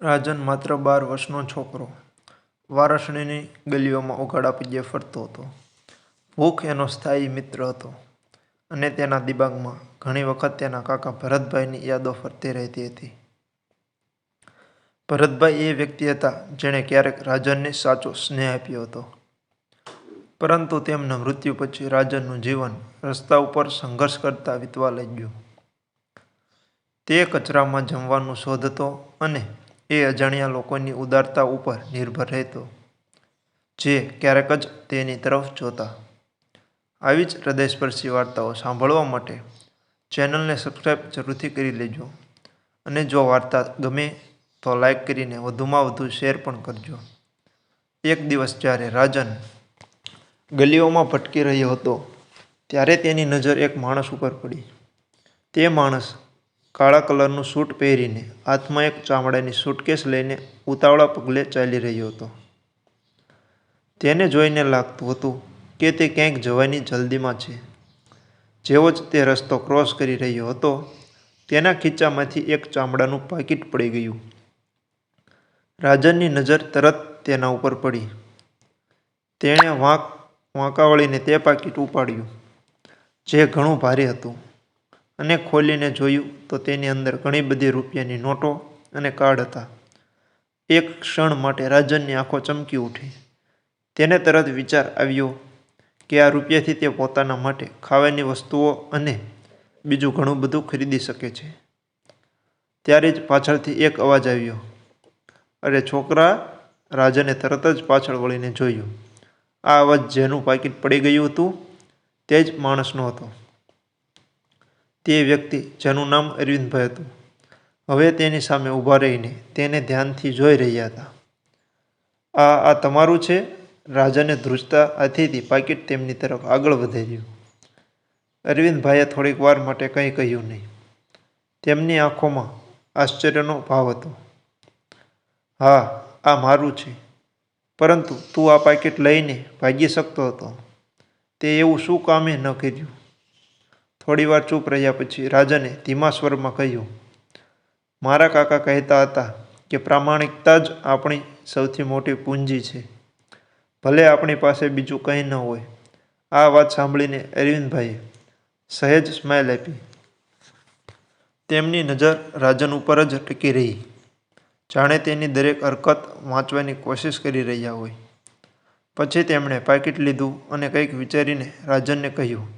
રાજન માત્ર બાર વર્ષનો છોકરો વારસણીની ગલીઓમાં ઉઘાડા પીજે ફરતો હતો. ભૂખ એનો સ્થાયી મિત્ર હતો અને તેના દિમાગમાં ઘણી વખત તેના કાકા ભરતભાઈની યાદો ફરતી રહેતી હતી. ભરતભાઈ એ વ્યક્તિ હતા જેણે ક્યારેક રાજનને સાચો સ્નેહ આપ્યો હતો. પરંતુ તેમના મૃત્યુ પછી રાજનનું જીવન રસ્તા ઉપર સંઘર્ષ કરતા વીતવા લાગ્યું. તે કચરામાં જમવાનું શોધતો અને એ અજાણ્યા લોકોની ઉદારતા ઉપર નિર્ભર રહેતો, જે ક્યારેક જ તેની તરફ જોતા. આવી જ હૃદયસ્પર્શી વાર્તાઓ સાંભળવા માટે ચેનલને સબસ્ક્રાઈબ જરૂરથી કરી લેજો અને જો વાર્તા ગમે તો લાઇક કરીને વધુમાં વધુ શેર પણ કરજો. એક દિવસ જ્યારે રાજન ગલીઓમાં ભટકી રહ્યો હતો ત્યારે તેની નજર એક માણસ ઉપર પડી. તે માણસ કાળા કલરનું સૂટ પહેરીને હાથમાં એક ચામડાની સૂટકેસ લઈને ઉતાવળા પગલે ચાલી રહ્યો હતો. તેને જોઈને લાગતું હતું કે તે ક્યાંક જવાની જલ્દીમાં છે. જેવો જ તે રસ્તો ક્રોસ કરી રહ્યો હતો તેના ખીચામાંથી એક ચામડાનું પાકીટ પડી ગયું. રાજનની નજર તરત તેના ઉપર પડી. તેણે વાંક વાંકાવળીને તે પાકીટ ઉપાડ્યું, જે ઘણું ભારે હતું, અને ખોલીને જોયું તો તેની અંદર ઘણી બધી રૂપિયાની નોટો અને કાર્ડ હતા. એક ક્ષણ માટે રાજનની આંખો ચમકી ઉઠી. તેને તરત વિચાર આવ્યો કે આ રૂપિયાથી તે પોતાના માટે ખાવાની વસ્તુઓ અને બીજું ઘણું બધું ખરીદી શકે છે. ત્યારે જ પાછળથી એક અવાજ આવ્યો, "અરે છોકરા" રાજને તરત જ પાછળ વળીને જોયું. આ અવાજ જેનું પાકીટ પડી ગયું હતું તે જ માણસનો હતો. તે વ્યક્તિ, જેનું નામ અરવિંદભાઈ હતું, હવે તેની સામે ઊભા રહીને તેને ધ્યાનથી જોઈ રહ્યા હતા. "આ આ તમારું છે?" રાજાને ધ્રુજતા હાથેથી પાકીટ તેમની તરફ આગળ વધાર્યું. અરવિંદભાઈએ થોડીક વાર માટે કંઈ કહ્યું નહીં. તેમની આંખોમાં આશ્ચર્યનો ભાવ હતો. "હા, આ મારું છે, પરંતુ તું આ પાકીટ લઈને ભાગી શકતો હતો. તે એવું શું કામે ન કર્યું?" થોડીવાર ચૂપ રહ્યા પછી રાજાને ધીમા સ્વરમાં કહ્યું, "મારા કાકા કહેતા હતા કે પ્રામાણિકતા જ આપણી સૌથી મોટી પૂંજી છે, ભલે આપણી પાસે બીજું કંઈ ન હોય." આ વાત સાંભળીને અરવિંદભાઈએ સહેજ સ્માઇલ આપી. તેમની નજર રાજન ઉપર જ ટકી રહી, જાણે તેની દરેક હરકત વાંચવાની કોશિશ કરી રહ્યા હોય. પછી તેમણે પાકીટ લીધું અને કંઈક વિચારીને રાજનને કહ્યું,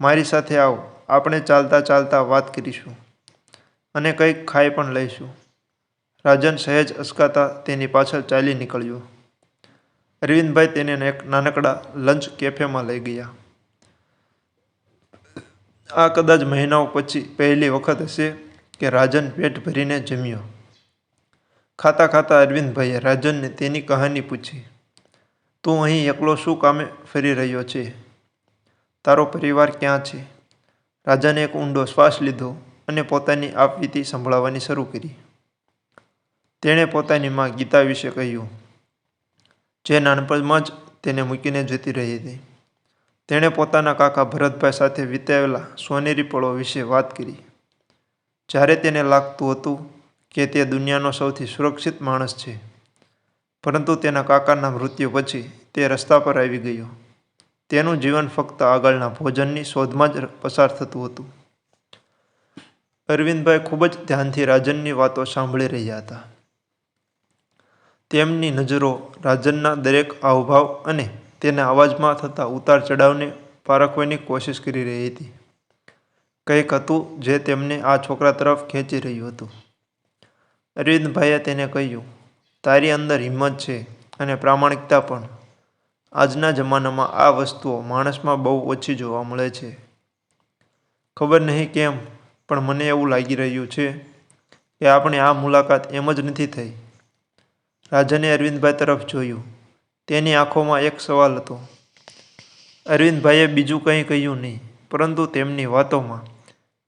"મારી સાથે આવ, આપણે ચાલતા ચાલતા વાત કરીશું અને કંઈક ખાઈ પણ લઈશું." રાજન સહેજ અસકાતા તેની પાછળ ચાલી નીકળ્યો. અરવિંદભાઈ તેને એક નાનકડા લંચ કેફેમાં લઈ ગયા. આ કદાચ મહિનાઓ પછી પહેલી વખત હશે કે રાજન પેટ ભરીને જમ્યો. ખાતા ખાતા અરવિંદભાઈએ રાજનને તેની કહાની પૂછી, "તું અહીં એકલો શું કામે ફરી રહ્યો છે? તારો પરિવાર ક્યાં છે?" રાજાને એક ઊંડો શ્વાસ લીધો અને પોતાની આપવીતી સંભળાવવાની શરૂ કરી. તેણે પોતાની મા ગીતા વિશે કહ્યું, જે નાનપણમાં જ તેને મૂકીને જતી રહી હતી. તેણે પોતાના કાકા ભરતભાઈ સાથે વિતાવેલા સોનેરી પળો વિશે વાત કરી, જ્યારે તેને લાગતું હતું કે તે દુનિયાનો સૌથી સુરક્ષિત માણસ છે. પરંતુ તેના કાકાના મૃત્યુ પછી તે રસ્તા પર આવી ગયો. તેનું જીવન ફક્ત આગળના ભોજનની શોધમાં જ પસાર થતું હતું. અરવિંદભાઈ ખૂબ જ ધ્યાનથી રાજનની વાતો સાંભળી રહ્યા હતા. તેમની નજરો રાજનના દરેક હાવભાવ અને તેના અવાજમાં થતા ઉતાર ચઢાવને પારખવાની કોશિશ કરી રહી હતી. કંઈક હતું જે તેમને આ છોકરા તરફ ખેંચી રહ્યું હતું. અરવિંદભાઈએ તેને કહ્યું, "તારી અંદર હિંમત છે અને પ્રામાણિકતા પણ. આજના જમાનામાં આ વસ્તુઓ માણસમાં બહુ ઓછી જોવા મળે છે. ખબર નહીં કેમ પણ મને એવું લાગી રહ્યું છે કે આપણી આ મુલાકાત એમ જ નથી થઈ." રાજાને અરવિંદભાઈ તરફ જોયું. તેની આંખોમાં એક સવાલ હતો. અરવિંદભાઈએ બીજું કંઈ કહ્યું નહીં, પરંતુ તેમની વાતોમાં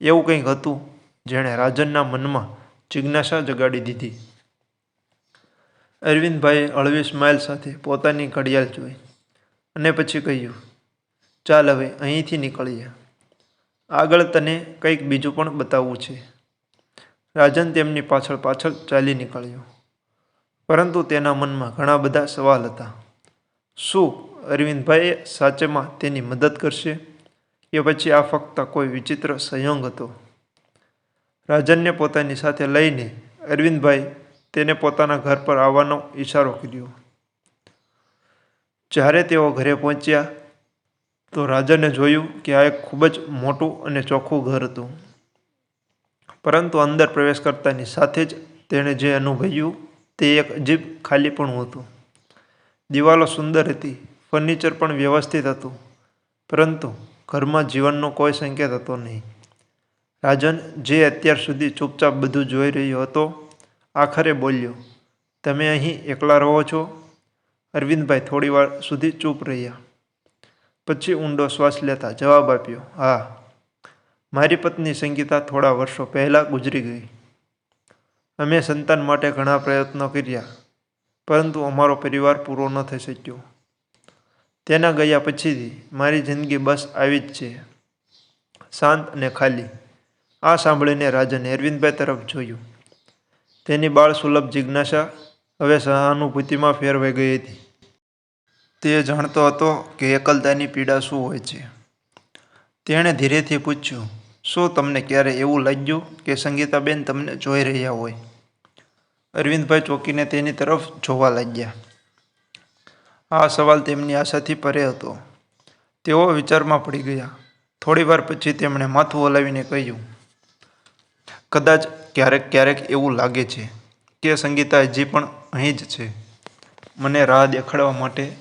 એવું કંઈક હતું જેણે રાજનના મનમાં જિજ્ઞાસા જગાડી દીધી. અરવિંદભાઈએ હળવી સ્માઇલ સાથે પોતાની ઘડિયાળ જોઈ અને પછી કહ્યું, "ચાલ હવે અહીંથી નીકળીએ. આગળ તને કંઈક બીજું પણ બતાવવું છે." રાજન તેમની પાછળ પાછળ ચાલી નીકળ્યો. પરંતુ તેના મનમાં ઘણા બધા સવાલ હતા. શું અરવિંદભાઈએ સાચેમાં તેની મદદ કરશે? કે પછી આ ફક્ત કોઈ વિચિત્ર સંયોગ હતો? રાજનને પોતાની સાથે લઈને અરવિંદભાઈ તેને પોતાના ઘર પર આવવાનો ઈશારો કર્યો. જ્યારે તેઓ ઘરે પહોંચ્યા, તો રાજને જોયું કે આ એક ખૂબ જ મોટું અને ચોખ્ખું ઘર હતું. પરંતુ અંદર પ્રવેશ કરતાની સાથે જ તેણે જે અનુભવ્યું તે એક અજીબ ખાલીપણું હતું. દિવાલો સુંદર હતી, ફર્નિચર પણ વ્યવસ્થિત હતું, પરંતુ ઘરમાં જીવનનો કોઈ સંકેત હતો નહીં. રાજન જે અત્યાર સુધી ચૂપચાપ બધું જોઈ રહ્યો હતો, આખરે બોલ્યો, તમે અહીં એકલા રહો છો? અરવિંદભાઈ થોડીવાર સુધી ચૂપ રહ્યા. પછી ઊંડો શ્વાસ લેતા જવાબ આપ્યો, હા, મારી પત્ની સંગીતા થોડા વર્ષો પહેલાં ગુજરી ગઈ. અમે સંતાન માટે ઘણા પ્રયત્નો કર્યા, પરંતુ અમારો પરિવાર પૂરો ન થઈ શક્યો. તેના ગયા પછીથી મારી જિંદગી બસ આવી જ છે, શાંત અને ખાલી. આ સાંભળીને રાજને અરવિંદભાઈ તરફ જોયું. તેની બાળ સુલભ જિજ્ઞાસા હવે સહાનુભૂતિમાં ફેરવાઈ ગઈ હતી. તે જાણતો હતો કે એકલતાની પીડા શું હોય છે. તેણે ધીરેથી પૂછ્યું, શું તમને ક્યારે એવું લાગ્યું કે સંગીતાબેન તમને જોઈ રહ્યા હોય? અરવિંદભાઈ ચોકીને તેની તરફ જોવા લાગ્યા. આ સવાલ તેમની આશાથી પરે હતો. તેઓ વિચારમાં પડી ગયા. થોડીવાર પછી તેમણે માથું હલાવીને કહ્યું, કદાચ ક્યારેક ક્યારેક એવું લાગે છે. કે સંગીતા હજી પણ અહીં જ છે. મને રાહ દેખાડવા માટે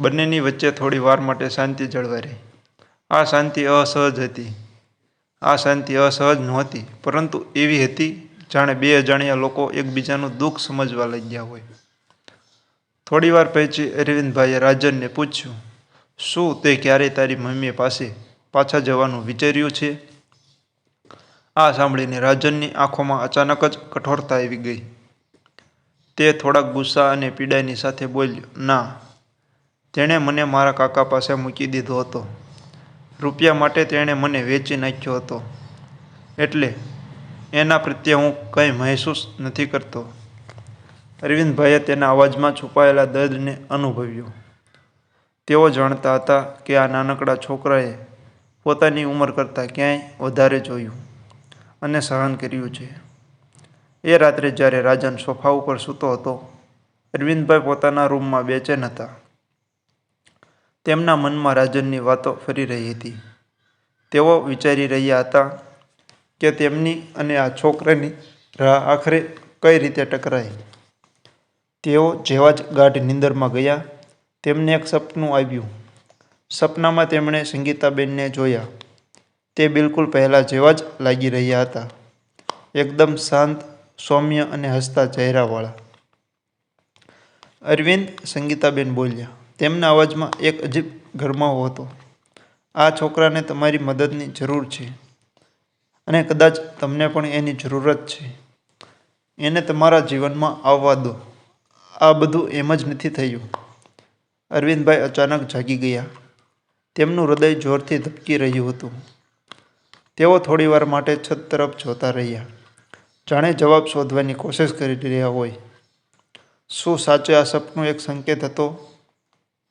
બંનેની વચ્ચે થોડી વાર માટે શાંતિ જળવાઈ રહી. આ શાંતિ અસહજ હતી. આ શાંતિ અસહજ નહોતી, પરંતુ એવી હતી જાણે બે અજાણ્યા લોકો એકબીજાનું દુઃખ સમજવા લાગ્યા હોય. થોડી વાર પછી અરવિંદભાઈએ રાજનને પૂછ્યું, શું તે ક્યારેય તારી મમ્મી પાસે પાછા જવાનું વિચાર્યું છે? આ સાંભળીને રાજનની આંખોમાં અચાનક જ કઠોરતા આવી ગઈ. તે થોડાક ગુસ્સા અને પીડાની સાથે બોલ્યો, ના. તેણે મને મારા કાકા પાસે મૂકી દીધો હતો. રૂપિયા માટે તેણે મને વેચી નાખ્યો હતો. એટલે એના પ્રત્યે હું કંઈ મહેસૂસ નથી કરતો. અરવિંદભાઈએ તેના અવાજમાં છુપાયેલા દર્દને અનુભવ્યું. તેઓ જાણતા હતા કે આ નાનકડા છોકરાએ પોતાની ઉંમર કરતાં ક્યાંય વધારે જોયું. અને સહન કર્યું છે. એ રાત્રે જ્યારે રાજન સોફા ઉપર સૂતો હતો, અરવિંદભાઈ પોતાના રૂમમાં બેચેન હતા. તેમના મનમાં રાજનની વાતો ફરી રહી હતી. તેઓ વિચારી રહ્યા હતા કે તેમની અને આ છોકરાની રાહ આખરે કઈ રીતે ટકરાઈ. તેઓ જેવા જ ગાઢ નિંદરમાં ગયા, તેમને એક સપનું આવ્યું. સપનામાં તેમણે સંગીતાબેનને જોયા. તે બિલકુલ પહેલાં જેવા જ લાગી રહ્યા હતા. એકદમ શાંત, સૌમ્ય અને હસતા ચહેરાવાળા. અરવિંદ સંગીતાબેન બોલ્યા, તેમના અવાજમાં એક અજીબ ગરમાવો હતો. આ છોકરાને તમારી મદદની જરૂર છે અને કદાચ તમને પણ એની જરૂરત છે. એને તમારા જીવનમાં આવવા દો. આ બધું એમ જ નથી થયું. અરવિંદભાઈ અચાનક જાગી ગયા. તેમનું હૃદય જોરથી ધબકી રહ્યું હતું. તેઓ થોડીવાર માટે છત તરફ જોતા રહ્યા. જાણે જવાબ શોધવાની કોશિશ કરી રહ્યા હોય. શું સાચે આ સપનું એક સંકેત હતો?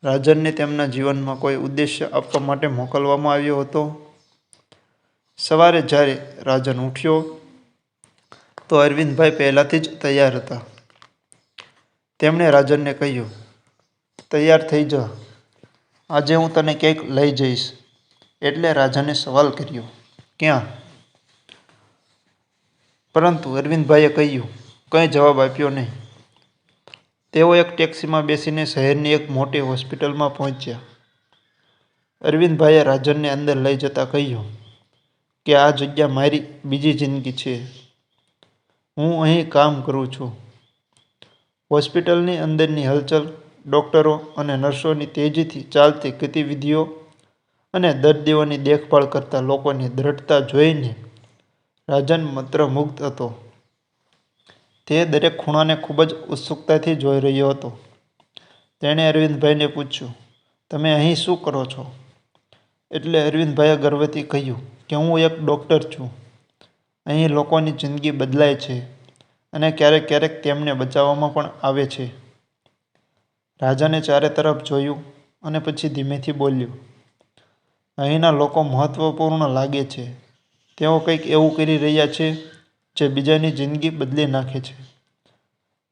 રાજનને તેમના જીવનમાં કોઈ ઉદ્દેશ્ય આપવા માટે મોકલવામાં આવ્યો હતો? સવારે જ્યારે રાજન ઉઠ્યો, તો અરવિંદભાઈ પહેલાંથી જ તૈયાર હતા. તેમણે રાજનને કહ્યું, તૈયાર થઈ જા. આજે હું તને ક્યાંક લઈ જઈશ. એટલે રાજાને સવાલ કર્યો. ક્યાં? પરંતુ અરવિંદભાઈએ કહ્યું, કંઈ જવાબ આપ્યો નહીં. તેઓ એક ટેક્સીમાં બેસીને શહેરની એક મોટી હોસ્પિટલમાં પહોંચ્યા. અરવિંદભાઈએ રાજનને અંદર લઈ જતાં કહ્યું, કે આ જગ્યા મારી બીજી જિંદગી છે. હું અહીં કામ કરું છું. હોસ્પિટલની અંદરની હલચલ ડૉક્ટરો અને નર્સોની તેજીથી ચાલતી ગતિવિધિઓ અને દર્દીઓની દેખભાળ કરતા લોકોની દ્રઢતા જોઈને રાજન મંત્રમુગ્ધ હતો. તે દરેક ખૂણાને ખૂબ જ ઉત્સુકતાથી જોઈ રહ્યો હતો. તેણે અરવિંદભાઈને પૂછ્યું, તમે અહીં શું કરો છો? એટલે અરવિંદભાઈએ ગર્વથી કહ્યું કે, હું એક ડૉક્ટર છું. અહીં લોકોની જિંદગી બદલાય છે અને ક્યારેક ક્યારેક તેમને બચાવવામાં પણ આવે છે. રાજાને ચારે તરફ જોયું અને પછી ધીમેથી બોલ્યો અહીંના લોકો મહત્ત્વપૂર્ણ લાગે છે. તેઓ કંઈક એવું કરી રહ્યા છે, જે બીજાની જિંદગી બદલી નાખે છે.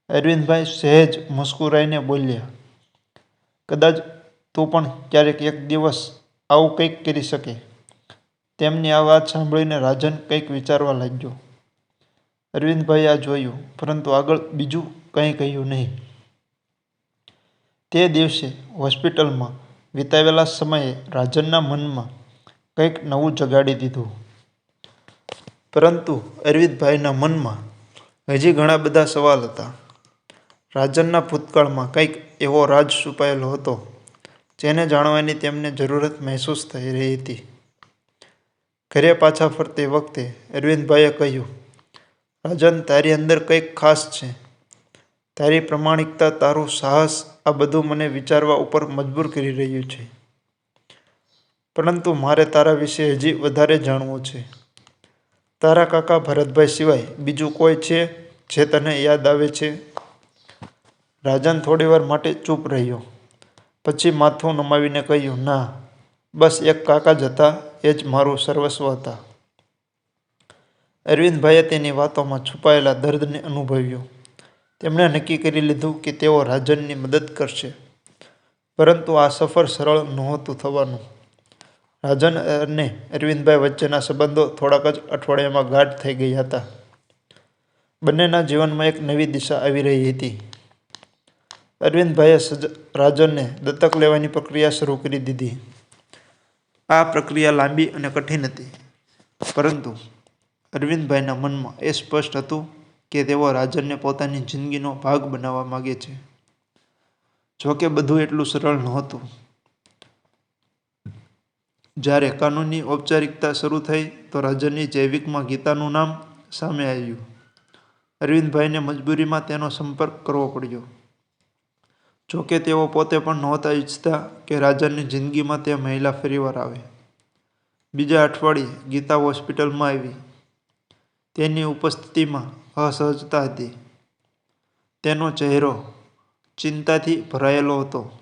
અરવિંદભાઈ સહેજ મુસ્કુરાઈને બોલ્યા, કદાચ તું પણ ક્યારેક એક દિવસ આવું કંઈક કરી શકે. તેમની આ વાત સાંભળીને રાજન કંઈક વિચારવા લાગ્યો. અરવિંદભાઈ આ જોયું, પરંતુ આગળ બીજું કંઈ કહ્યું નહીં. તે દિવસે હોસ્પિટલમાં વિતાવેલા સમયે રાજનના મનમાં કંઈક નવું જગાડી દીધું. પરંતુ અરવિંદભાઈના મનમાં હજી ઘણા બધા સવાલ હતા. રાજનના ભૂતકાળમાં કંઈક એવો રાજ છુપાયેલો હતો, જેને જાણવાની તેમને જરૂરત મહેસૂસ થઈ રહી હતી. ઘરે પાછા ફરતી વખતે અરવિંદભાઈએ કહ્યું, રાજન, તારી અંદર કંઈક ખાસ છે. તારી પ્રમાણિકતા, તારું સાહસ આ બધું મને વિચારવા ઉપર મજબૂર કરી રહ્યું છે. પરંતુ મારે તારા વિશે હજી વધારે જાણવું છે. તારા કાકા ભરતભાઈ સિવાય બીજું કોઈ છે જે તને યાદ આવે છે? રાજન થોડીવાર માટે ચૂપ રહ્યો. પછી માથું નમાવીને કહ્યું, ના, બસ એક કાકા જ હતા, એ જ મારું સર્વસ્વ હતા. અરવિંદભાઈએ તેની વાતોમાં છુપાયેલા દર્દને અનુભવ્યું. તેમણે નક્કી કરી લીધું કે તેઓ રાજનની મદદ કરશે. પરંતુ આ સફર સરળ નહોતું થવાનું. રાજન અને અરવિંદભાઈ વચ્ચેના સંબંધો થોડાક જ અઠવાડિયામાં ગાઢ થઈ ગયા હતા. બંનેના જીવનમાં એક નવી દિશા આવી રહી હતી. અરવિંદભાઈએ સજ રાજનને દત્તક લેવાની પ્રક્રિયા શરૂ કરી દીધી. આ પ્રક્રિયા લાંબી અને કઠિન હતી. પરંતુ અરવિંદભાઈના મનમાં એ સ્પષ્ટ હતું કે તેઓ રાજનને પોતાની જિંદગીનો ભાગ બનાવવા માગે છે. જોકે બધું એટલું સરળ નહોતું. જ્યારે કાનૂની ઔપચારિકતા શરૂ થઈ, તો રાજનની જૈવિકમાં ગીતાનું નામ સામે આવ્યું. અરવિંદભાઈને મજબૂરીમાં તેનો સંપર્ક કરવો પડ્યો. જોકે તેઓ પોતે પણ નહોતા ઈચ્છતા કે રાજનની જિંદગીમાં તે મહિલા ફરીવાર આવે. બીજા અઠવાડિયે ગીતા હોસ્પિટલમાં આવી. તેની ઉપસ્થિતિમાં અસહજતા હતી. તેનો ચહેરો ચિંતાથી ભરાયેલો હતો.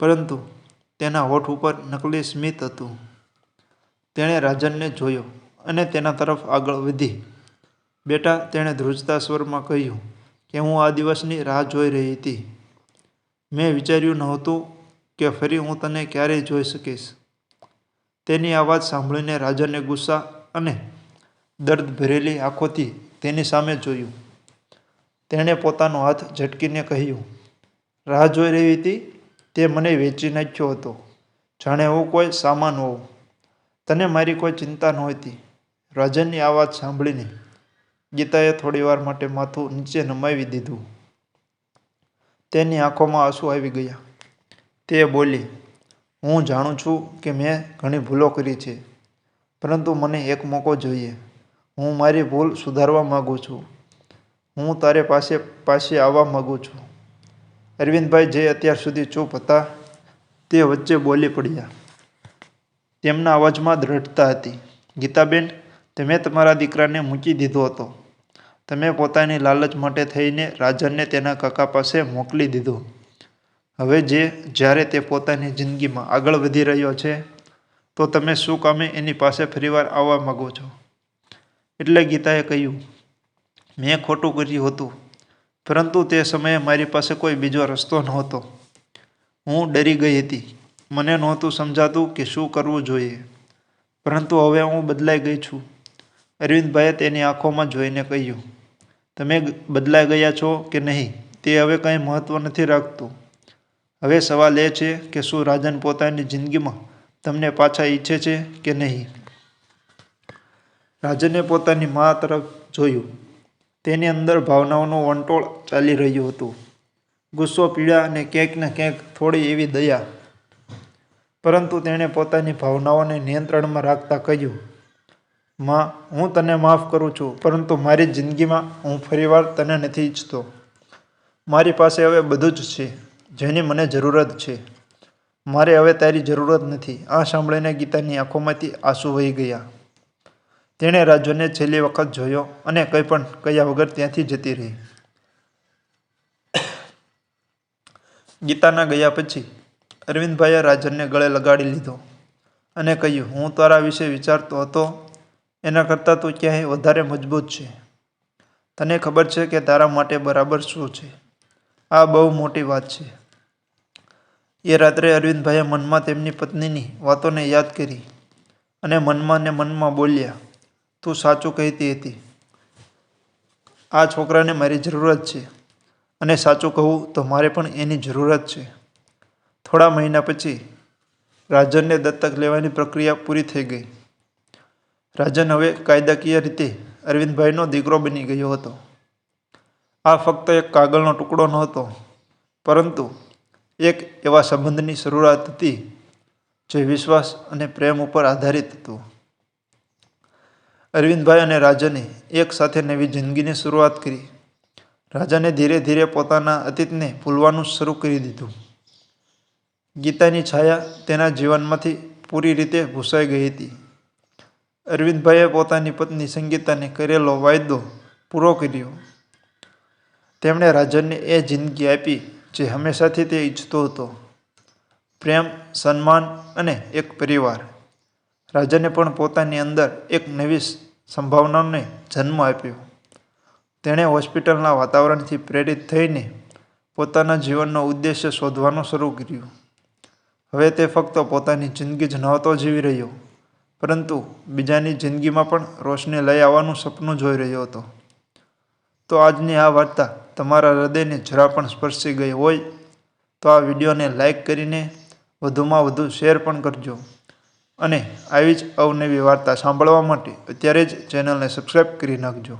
પરંતુ તેના હોઠ ઉપર નકલી સ્મિત હતું. તેણે રાજનને જોયો અને તેના તરફ આગળ વધી. બેટા, તેણે ધ્રુજતા સ્વરમાં કહ્યું કે હું આ દિવસની રાહ જોઈ રહી હતી. મેં વિચાર્યું નહોતું કે ફરી હું તને ક્યારેય જોઈ શકીશ. તેની આ વાત સાંભળીને રાજાને ગુસ્સા અને દર્દ ભરેલી આંખોથી તેની સામે જોયું. તેણે પોતાનો હાથ ઝટકીને કહ્યું, રાહ જોઈ રહી હતી? તે મને વેચી નાખ્યો હતો. જાણે હું કોઈ સામાન હોઉં. તને મારી કોઈ ચિંતા નહોતી. રાજનની આ વાત સાંભળીને ગીતાએ થોડીવાર માટે માથું નીચે નમાવી દીધું. તેની આંખોમાં આંસુ આવી ગયા. તે બોલી, હું જાણું છું કે મેં ઘણી ભૂલો કરી છે, પરંતુ મને એક મોકો જોઈએ. હું મારી ભૂલ સુધારવા માગું છું. હું તારે પાસે પાસે આવવા માગું છું. અરવિંદભાઈ જે અત્યાર સુધી ચૂપ હતા, તે વચ્ચે બોલી પડ્યા. તેમના અવાજમાં દ્રઢતા હતી. ગીતાબેન, તમે તમારા દીકરાને મૂકી દીધો હતો. તમે પોતાની લાલચ માટે થઈને રાજનને તેના કાકા પાસે મોકલી દીધો. હવે જે, જ્યારે તે પોતાની જિંદગીમાં આગળ વધી રહ્યો છે, તો તમે શું કામે એની પાસે ફરીવાર આવવા માગો છો? એટલે ગીતાએ કહ્યું, મેં ખોટું કર્યું હતું, પરંતુ તે સમયે મારી પાસે કોઈ બીજો રસ્તો નહોતો. હું ડરી ગઈ હતી. મને નહોતું સમજાતું કે શું કરવું જોઈએ. પરંતુ હવે હું બદલાઈ ગઈ છું. અરવિંદભાઈએ તેની આંખોમાં જોઈને કહ્યું, તમે બદલાઈ ગયા છો કે નહીં? તે હવે કંઈ મહત્ત્વ નથી રાખતું. હવે સવાલ એ છે કે શું રાજન પોતાની જિંદગીમાં તમને પાછા ઈચ્છે છે કે નહીં? રાજને પોતાની મા તરફ જોયું. તેની અંદર ભાવનાઓનો વંટોળ ચાલી રહ્યું હતું. ગુસ્સો, પીડા અને ક્યાંક ને ક્યાંક થોડી એવી દયા. પરંતુ તેણે પોતાની ભાવનાઓને નિયંત્રણમાં રાખતા કહ્યું, માં, હું તને માફ કરું છું, પરંતુ મારી જિંદગીમાં હું ફરીવાર તને નથી ઈચ્છતો. મારી પાસે હવે બધું જ છે, જેની મને જરૂરત છે. મારે હવે તારી જરૂરત નથી. આ સાંભળીને ગીતાની આંખોમાંથી આંસુ વહી ગયા. તેણે રાજનને છેલ્લી વખત જોયો અને કંઈ પણ કહ્યા વગર ત્યાંથી જતી રહી. ગીતાના ગયા પછી અરવિંદભાઈએ રાજનને ગળે લગાડી લીધો અને કહ્યું, હું તારા વિશે વિચારતો હતો, એના કરતાં તું ક્યાંય વધારે મજબૂત છે. તને ખબર છે કે તારા માટે બરાબર શું છે? આ બહુ મોટી વાત છે. એ રાત્રે અરવિંદભાઈએ મનમાં તેમની પત્નીની વાતોને યાદ કરી અને મનમાં ને મનમાં બોલ્યા તું સાચું કહેતી હતી. આ છોકરાને મારી જરૂરત છે અને સાચું કહું તો મારે પણ એની જરૂરત છે. થોડા મહિના પછી રાજનને દત્તક લેવાની પ્રક્રિયા પૂરી થઈ ગઈ. રાજન હવે કાયદાકીય રીતે અરવિંદભાઈનો દીકરો બની ગયો હતો. આ ફક્ત એક કાગળનો ટુકડો નહોતો, પરંતુ એક એવા સંબંધની શરૂઆત હતી જે વિશ્વાસ અને પ્રેમ ઉપર આધારિત હતું. અરવિંદભાઈ અને રાજાને એક સાથે નવી જિંદગીની શરૂઆત કરી. રાજાને ધીરે ધીરે પોતાના અતીતને ભૂલવાનું શરૂ કરી દીધું. ગીતાની છાયા તેના જીવનમાંથી પૂરી રીતે ભૂસાઈ ગઈ હતી. અરવિંદભાઈએ પોતાની પત્ની સંગીતાને કરેલો વાયદો પૂરો કર્યો. તેમણે રાજનને એ જિંદગી આપી જે હંમેશાથી તે ઈચ્છતો હતો. પ્રેમ, સન્માન અને એક પરિવાર. રાજાને પણ પોતાની અંદર એક નવી સંભાવનાને જન્મ આપ્યો. તેણે હોસ્પિટલના વાતાવરણથી પ્રેરિત થઈને પોતાના જીવનનો ઉદ્દેશ્ય શોધવાનું શરૂ કર્યું. હવે તે ફક્ત પોતાની જિંદગી જ નહોતો જીવી રહ્યો, પરંતુ બીજાની જિંદગીમાં પણ રોશની લઈ આવવાનું સપનું જોઈ રહ્યો હતો. તો આજની આ વાર્તા તમારા હૃદયને જરા પણ સ્પર્શી ગઈ હોય તો આ વિડીયોને લાઈક કરીને વધુમાં વધુ શેર પણ કરજો. અને આવી જ અવનવી વાર્તા સાંભળવા માટે અત્યારે જ ચેનલને સબસ્ક્રાઈબ કરી નાખજો.